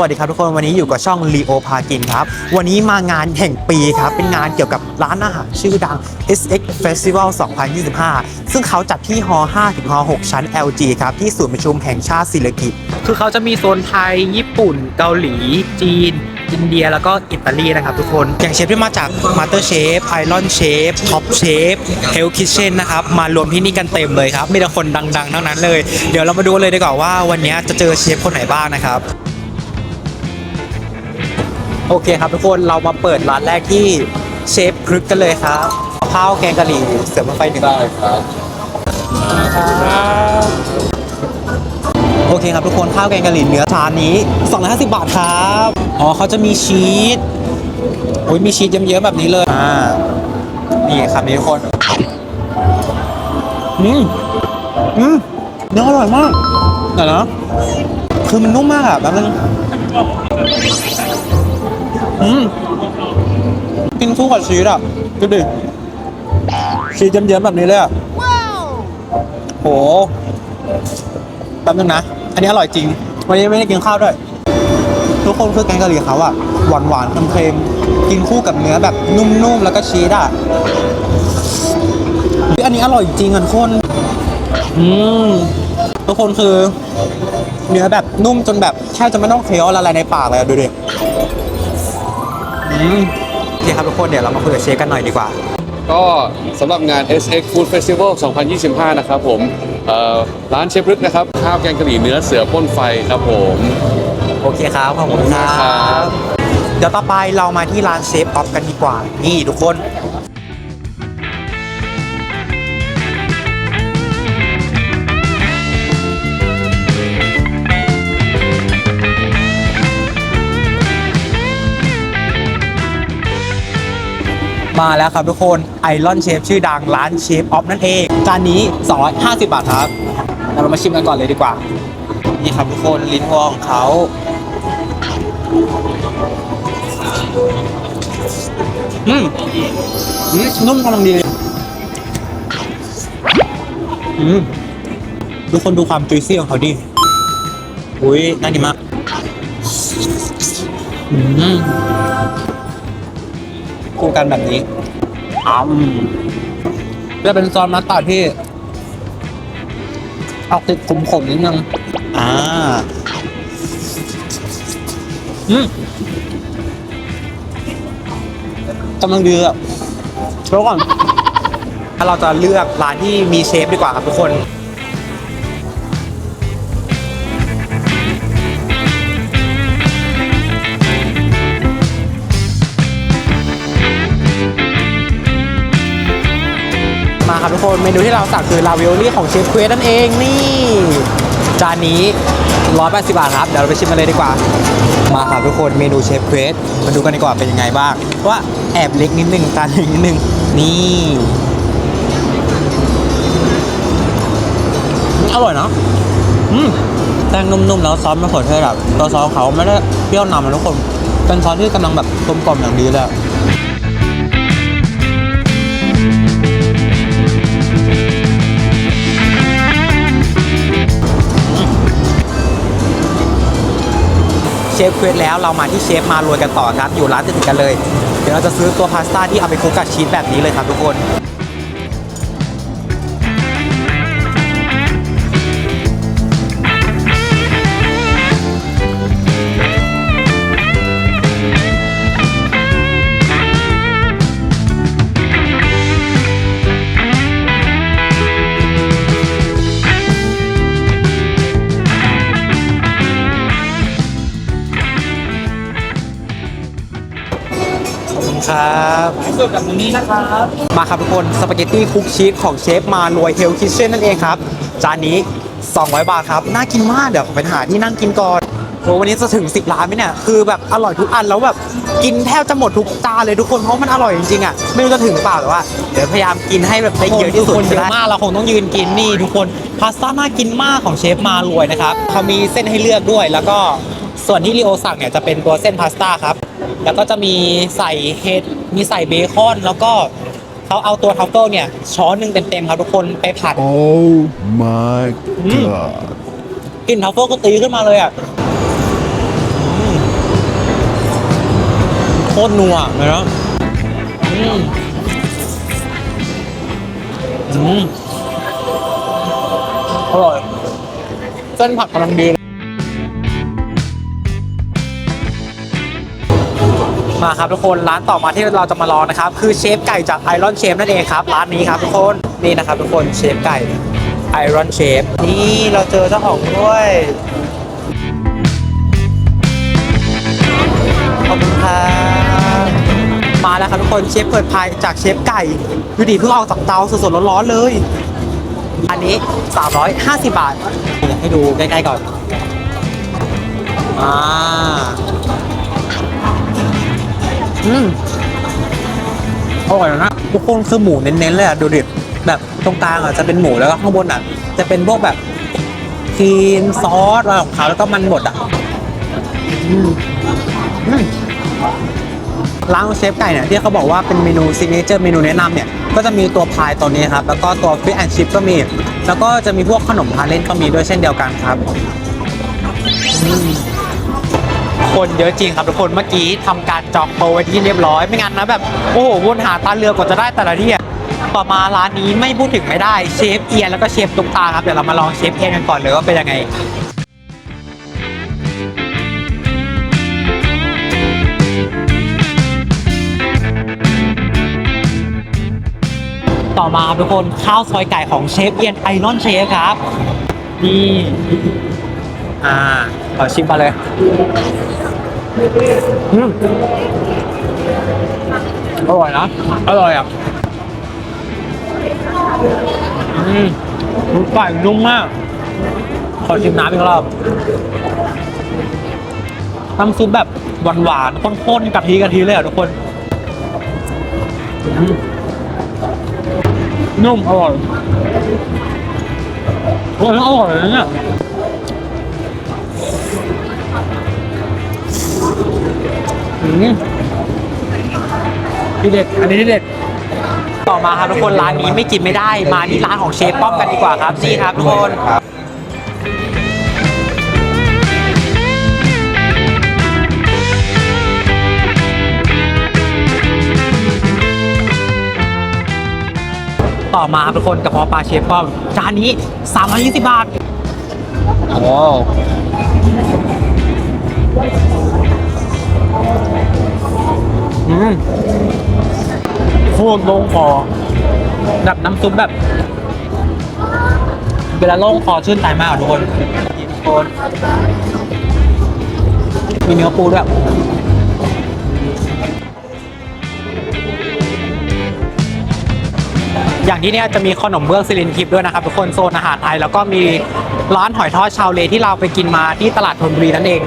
สวัสดีครับทุกคนวันนี้อยู่กับช่อง Leo พากินครับ วันนี้มางานแห่งปีครับ เป็นงานเกี่ยวกับร้านอาหารชื่อดัง SX Festival 2025 ซึ่งเขาจัดที่ฮ5ถึงฮ6ชั้น LG ครับ ที่ศูนย์ประชุมแห่งชาติศิริกิติ์คือเขาจะมีโซนไทย ญี่ปุ่น เกาหลี จีน อินเดียแล้วก็อิตาลีนะครับทุกคน อย่างเชฟที่มาจาก Master Chef Iron Chef Top Chef Hell Kitchen นะครับ มารวมที่นี่กันเต็มเลยครับ มีแต่คนดังๆทั้งนั้นเลย เดี๋ยวเรามาดูเลยดีกว่าว่าวันนี้จะเจอเชฟคนไหนบ้างนะครับ โอเคครับทุกคนเรามาเปิดร้านแรกที่เชฟพรึกกันเลยครับข้าวแกงกะหรี่เสือมาไฟหนึ่งได้ครับโอเคครับทุกคนข้าวแกงกะหรี่เนื้อจานนี้ 250 บาทครับอ๋อเขาจะมีชีสโอ้ยมีชีสเยิ้มๆแบบนี้เลยอ่านี่ครับนี่ทุกคนอืมอืมเนื้ออร่อยมากเดี๋ยวนะคือมันนุ่มมากอะแบบนึง อืมกินคู่กับชีสอะดูดิชีสเยิ้มๆแบบนี้เลยอะโหแป๊บนึงนะ อันนี้อร่อยจริง วันนี้ไม่ได้กินข้าวด้วย ทุกคนคือแกงกะหรี่เขาอะหวานหวานๆเค็มๆกินคู่กับเนื้อแบบนุ่มๆ แล้วก็ชีสอะเฮ้ยอันนี้อร่อยจริงอะทุกคนอืมทุกคนคือ เนื้อแบบนุ่มจนแบบแทบจะไม่ต้องเคี้ยวละลายในปากเลยอะดูดิ อืมโอเคครับทุกคนเดี๋ยวเรามาคุยกับเชฟกันหน่อยดีกว่า ก็สำหรับงาน SX Food Festival 2025 นะครับผมเอ่อร้านเชฟรึกนะครับ ข้าวแกงกะหรี่เนื้อเสือพ่นไฟครับผม โอเคครับขอบคุณครัครับบเดี๋ยวต่อไปเรามาที่ร้านเชฟออฟกันดีกว่า นี่ทุกคน มาแล้วครับทุกคนไอรอนเชฟชื่อดังร้านเชฟออฟนั่นเองจานนี้ 250 บาทครับเรามาชิมกันก่อนเลยดีกว่า นี่ครับทุกคนลิ้นวอของเขาอืมอืมนุ่มกำลังดีอืมทุกคนดูความจุยซี่ของเขาดิ อุ้ยน่ากินมากอืม คู่กันแบบนี้อืมจะเป็นซอสมัสตาร์ดที่ออกติดขมๆนิดนึงอ่า อืมกำลังดีอะแล้วก่อน ถ้าเราจะเลือกร้านที่มีเชฟดีกว่าครับทุกคน มาครับทุกคนเมนูที่เราสั่งคือลาวิโอลี่ของเชฟเควสนั่นเองนี่จานนี้ 180 บาทครับ เดี๋ยวเราไปชิมกันเลยดีกว่า มาครับทุกคนเมนูเชฟเควสมาดูกันดีกว่าเป็นยังไงบ้างว่าแอบเล็กนิดนึงจานเล็กนิดนึงนี่อร่อยเนาะอืมแป้งนุ่มๆแล้วซอสมะเขือเทศแบบตัวซอสเขาไม่ได้เปรี้ยวนำนะทุกคนเป็นซอสที่กำลังแบบกลมกล่อมอย่างดีเลย เชฟเควสแล้วเรามาที่เชฟมารวยกันต่อครับ อยู่ร้านติดๆกันเลย เดี๋ยวเราจะซื้อตัวพาสต้าที่เอาไปคลุกกับชีสแบบนี้เลยครับทุกคน คุณครับส่วนกับมือนี้นะครับมาครับทุกคนสปาเกตตี้คุกชีสของเชฟมารวยเฮลคิเช่นนั่นเองครับ จานนี้ 200 บาทครับ น่ากินมากเดี๋ยวไปหาที่นั่งกินก่อนโอ้วันนี้จะถึง 10 ล้านไหมเนี่ย คือแบบอร่อยทุกอันแล้วแบบกินแทบจะหมดทุกจานเลยทุกคนเพราะมันอร่อยจริงๆอะไม่รู้จะถึงเปล่าแต่ว่าเดี๋ยวพยายามกินให้แบบได้เยอะที่สุดคนเยอะมากเราคงต้องยืนกินนี่ทุกคนพาสต้าน่ากินมากของเชฟมารวยนะครับเขามีเส้นให้เลือกด้วยแล้วก็ส่วนที่ลีโอสั่งเนี่ยจะเป็นตัวเส้นพาสต้าครับ แล้วก็จะมีใส่เห็ดมีใส่เบคอน แล้วก็เขาเอาตัวทัฟเฟิลเนี่ยช้อนหนึ่งเต็มๆครับทุกคนไปผัด Oh my god. กลิ่นทัฟเฟิลก็ตีขึ้นมาเลยอะอืมตรนัวเลยนะอืมอืมอร่อยเส้นผักกำลังดี มาครับทุกคนร้านต่อมาที่เราจะมาลองนะครับ คือเชฟไก่จากไอรอนเชฟนั่นเองครับ ร้านนี้ครับทุกคนนี่นะครับทุกคนเชฟไก่ไอรอนเชฟนี่เราเจอเจ้าของด้วยขอบคุณครับมาแล้วครับทุกคนเชฟเปิดพายจากเชฟไก่ดูดิเพิ่งออกจากเตาสดๆร้อนๆเลย อันนี้ 350 บาท ให้ดูใกล้ๆก่อนอ่า อืมอร่อยนะทุกคนคือหมูเน้นๆเลยอะดูดิแบบตรงกลางอะจะเป็นหมูแล้วก็ข้างบนอะ จะเป็นพวกแบบครีมซอสอะไรของเขาแล้วก็มันบดอะร้านเชฟไก่เนี่ยที่เขาบอกว่าเป็นเมนูซิกเนเจอร์เมนูแนะนำเนี่ย ก็จะมีตัวพายตัวนี้ครับ แล้วก็ตัวฟิชแอนชิพก็มี แล้วก็จะมีพวกขนมทาเล่นก็มีด้วยเช่นเดียวกันครับอืม คนเยอะจริงครับทุกคนเมื่อกี้ทำการจองโต๊ะไว้ที่เรียบร้อยไม่งั้นนะแบบโอ้โหวนหาตาเรือกว่าจะได้แต่ละที่อะต่อมาร้านนี้ไม่พูดถึงไม่ได้เชฟเอียนแล้วก็เชฟตุ๊กตาครับเดี๋ยวเรามาลองเชฟเอียนกันก่อนเลยว่าเป็นยังไงต่อมาทุกคนข้าวซอยไก่ของเชฟเอียนไอรอนเชฟครับนี่ อ่าขอชิมมาเลยอืมอร่อยนะ อร่อยอะอืมลูกไก่นุ่มมาก ขอชิมน้ำอีกรอบน้ำซุปแบบหวานๆข้นๆกะทิกะทิเลยอะทุกคน นุ่มอร่อยโอ้ยอร่อยเลยเนี่ย อืมทีเด็ด อันนี้ทีเด็ด ต่อมาครับทุกคนร้านนี้ไม่กินไม่ได้ มาที่ร้านของเชฟป้อมกันดีกว่าครับนี่ครับทุกคน ต่อมาครับทุกคนกระเพาะปลาเชฟป้อมจานนี้320บาทว้าวอืม โคตรลงคอแบบน้ำซุปแบบ เวลาลงคอชื่นใจมากทุกคนทุกคนมีเนื้อปูด้วยอย่างที่เนี่ยจะมีขนมเบื้องซิลินทิพด้วยนะครับทุกคนโซนอาหารไทยแล้วก็มีร้านหอยทอดชาวเลที่เราไปกินมาที่ตลาดธนบุรีนั่นเอง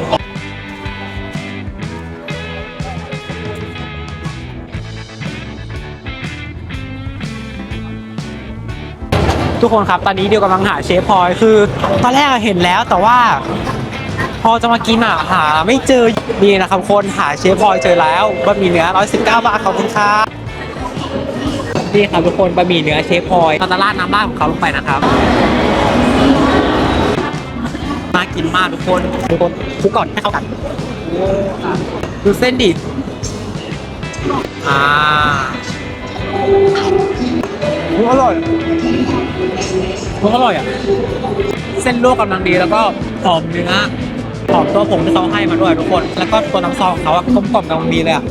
ทุกคนครับ ตอนนี้เดียวกำลังหาเชฟพลอยคือตอนแรกเห็นแล้วแต่ว่า พอจะมากินอะหาไม่เจอนี่นะครับคนหาเชฟพลอยเจอแล้วบะหมี่เนื้อ119บาทขอบคุณครับนี่ครับทุกคนบะหมี่เนื้อเชฟพลอยเราจะราดน้ำราดของเขาลงไปนะครับน่ากินมากทุกคนทุกคนคุกก่อนให้เข้ากันดูเส้นดิอ่าอร่อย อุ๊ยอร่อยอะ เส้นลวกกำลังดีแล้วก็หอมเนื้อหอมตัวผงที่เขาให้มาด้วยทุกคน แล้วก็ตัวน้ำซองเขาอะกลมกล่อมกำลังดีเลยอะ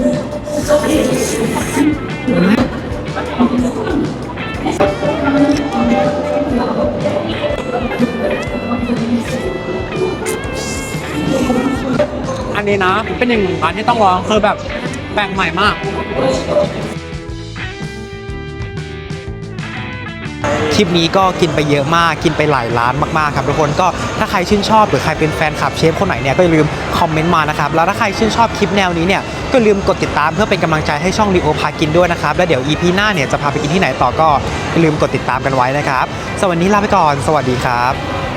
อันนี้นะ เป็นหนึ่งอันที่ต้องลองคือแบบแปลกใหม่มาก ลิปนี้ก็กินไปเยอะมากกินไปหลายร้านมากๆครับทุกคนก็ถ้าใครชื่นชอบหรือใครเป็นแฟนคลับเชฟคนไหนเนี่ยก็อย่าลืมคอมเมนต์มานะครับแล้วถ้าใครชื่นชอบคลิปแนวนี้เนี่ยก็ลืมกดติดตามเพื่อเป็นกำลังใจให้ช่องรีโอพากินด้วยนะครับแล้วเดี๋ยว EP หน้าเนี่ยจะพาไปกินที่ไหนต่อก็อย่าลืมกดติดตามกันไว้นะครับสวัสดีลาไปก่อน สวัสดีครับ